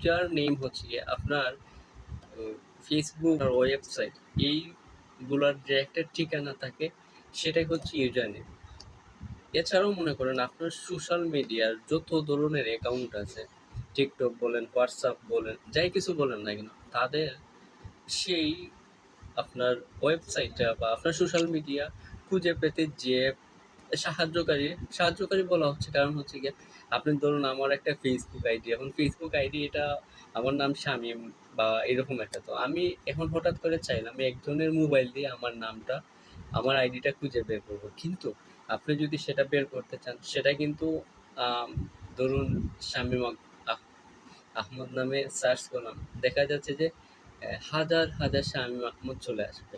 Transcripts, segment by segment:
User name হচ্ছে আপনার Facebook আর website এইগুলোর যে একটা ঠিকানা থাকে, সেটাই হচ্ছে ইউজার নেম এছাড়াও মনে করেন আপনার সোশ্যাল মিডিয়ার যত ধরনের অ্যাকাউন্ট আছে টিকটক বলেন হোয়াটসঅ্যাপ বলেন, যাই কিছু বলেন না কেন, তাদের সেই আপনার ওয়েবসাইটটা বা আপনার সোশ্যাল মিডিয়া খুঁজে পেতে যে সাহায্যকারী সাহায্যকারী বলা হচ্ছে। কারণ হচ্ছে গিয়ে, আপনি ধরুন আমার একটা ফেসবুক আইডি এখন ফেসবুক আইডি এটা আমার নাম শামীম বা এরকম একটা। তো আমি এখন হঠাৎ করে চাইলাম একজনের মোবাইল দিয়ে আমার নামটা, আমার আইডিটা খুঁজে বের করব। কিন্তু আপনি যদি সেটা বের করতে চান, সেটা কিন্তু ধরুন শামীম আহমদ নামে সার্চ করলাম, দেখা যাচ্ছে যে হাজার হাজার শামীম আহমদ চলে আসবে।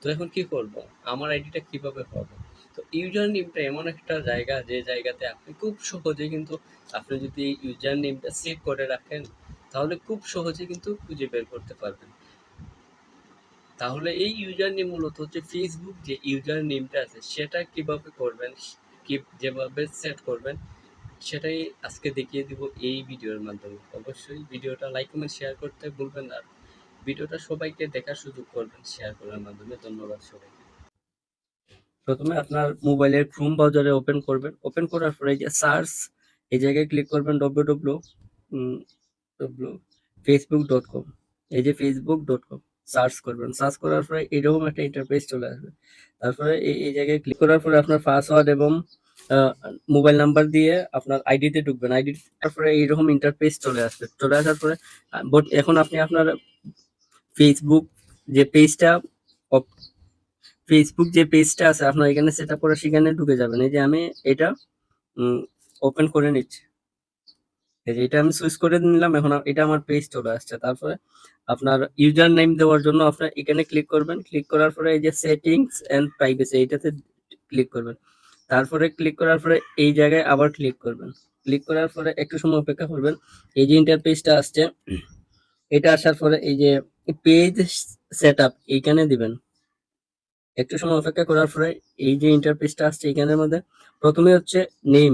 তো এখন কি করব? আমার আইডিটা কীভাবে পাবো? তো ইউজার নেমটা এমন একটা জায়গা যে জায়গাতে আপনি খুব সহজে কিন্তু আপনি যদি ইউজার নেমটা সেভ করে রাখেন, তাহলে খুব সহজে কিন্তু খুঁজে বের করতে পারবেন। তাহলে এই ইউজার নেম মূলত হচ্ছে ফেসবুক যে ইউজার নেমটা আছে, সেটা কীভাবে করবেন, কি যেভাবে সেট করবেন, সেটাই আজকে দেখিয়ে দিব এই ভিডিওর মাধ্যমে। অবশ্যই ভিডিওটা লাইক কমেন্ট শেয়ার করতে ভুলবেন না। ভিডিওটা সবাইকে দেখার সুযোগ করবেন শেয়ার করার মাধ্যমে। ধন্যবাদ সবাইকে। প্রথমে আপনার মোবাইলের ক্রোম ব্রাউজারে ওপেন করবেন। ওপেন করার পরে এই যে সার্চ এই জায়গায় ক্লিক করবেন W W W Facebook dot com এই যে ফেসবুক ডট কম সার্চ করবেন। সার্চ করার পরে এরকম একটা ইন্টারফেস চলে আসবে। তারপরে এই এই জায়গায় ক্লিক করার পরে আপনার পাসওয়ার্ড এবং মোবাইল নাম্বার দিয়ে আপনার আইডিতে ঢুকবেন। আইডি তারপরে এইরকম ইন্টারফেস চলে আসবে। চলে আসার পরে বট এখন আপনি আপনার ফেসবুক যে পেজটা ফেসবুক যে পেজটা আছে, আপনার এখানে সেট আপ করে সেখানে ঢুকে যাবেন। এই যে আমি এটা ওপেন করে নিচ্ছি। এই যে এটা আমি সুইচ করে নিলাম, এখন এটা আমার পেজ চলে আসছে। তারপরে আপনার ইউজার নেম দেওয়ার জন্য আপনার এখানে ক্লিক করবেন। ক্লিক করার পরে এই যে সেটিংস এন্ড প্রাইভেসি এইটাতে ক্লিক করবেন। তারপরে ক্লিক করার পরে এই জায়গায় আবার ক্লিক করবেন। ক্লিক করার পরে একটু সময় অপেক্ষা করবেন। এই যে ইন্টারপেজটা আসছে, এটা আসার পরে এই যে পেজ সেট আপ এইখানে দিবেন। একটু সময় অপেক্ষা করার পরে এই যে ইন্টারপেজটা আসছে এখানের মধ্যে, প্রথমে হচ্ছে name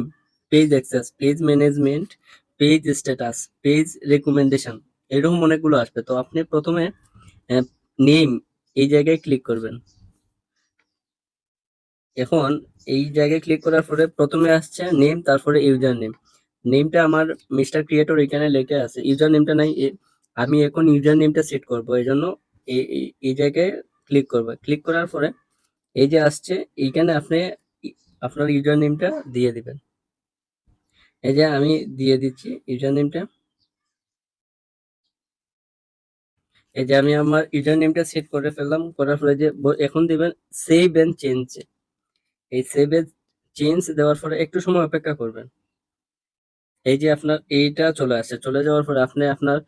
page access page management page status page recommendation এরকম অনেকগুলো আসবে। তো আপনি প্রথমে নেম এই জায়গায় ক্লিক করবেন। এখন এই জায়গায় ক্লিক করার পরে প্রথমে আসছে নেম তারপরে ইউজার নেম নেমটা আমার মিস্টার ক্রিয়েটর এখানে লেখা আছে ইউজার নেমটা নাই আমি এখন ইউজার নেমটা সেট করব। এই জন্য এই জায়গায় ক্লিক করবে। ক্লিক করার পরে এই যে আসছে, এইখানে আপনি আপনার ইউজার নেমটা দিয়ে দিবেন। এই যে আমি দিয়ে দিচ্ছি ইউজার নেমটা এই যে আমি আমার ইউজার নেমটা সেট করে ফেললাম, করার পরে যে এখন দিবেন সেভ এন্ড চেঞ্জ এই সেভ এন্ড চেঞ্জ দেওয়ার পরে একটু সময় অপেক্ষা করবেন। এই যে আপনার এইটা চলে আসছে, চলে যাওয়ার পরে আপনি আপনার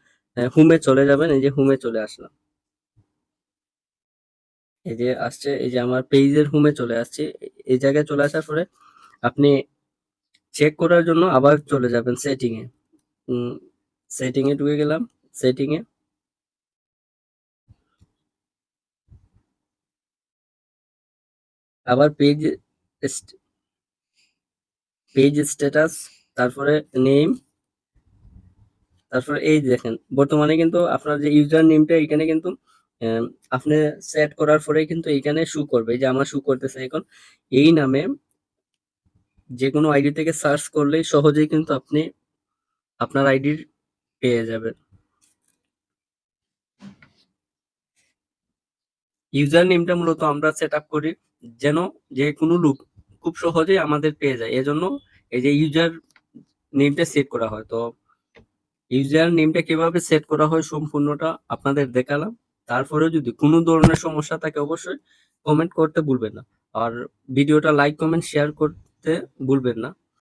হোমে চলে যাবেন, এই যে হোমে চলে আসলাম। এই যে আসছে, এই যে আমার পেজের হোমে চলে আসছে। এই জায়গায় চলে আসার পরে আপনি চেক করার জন্য আবার চলে যাবেন সেটিং এ। সেটিং এ ঢুকে গেলাম। সেটিং এ আবার পেজ পেজ স্ট্যাটাস তারপরে নেম তারপরে এই দেখেন। বর্তমানে কিন্তু আপনার যে ইউজার নেমটা এখানে কিন্তু আপনি সেট করার পরে কিন্তু এখানে শু করবে যে আমার শু করতেছে এখন, এই নামে যে কোনো আইডি থেকে সার্চ করলেই সহজেই কিন্তু আপনি আপনার আইডির পেয়ে যাবেন। ইউজার নেমটা মূলত আমরা সেট আপ করি যেন যে কোনো লোক খুব সহজেই আমাদের পেয়ে যায়, এজন্য এই যে ইউজার নেমটা সেট করা হয়। তো ইউজার নেমটা কীভাবে সেট করা হয় সম্পূর্ণটা আপনাদের দেখালাম। তারপরেও যদি কোনো ধরনের সমস্যা থাকে অবশ্যই কমেন্ট করতে ভুলবেন না। আর ভিডিওটা লাইক কমেন্ট শেয়ার করতে ভুলবেন না।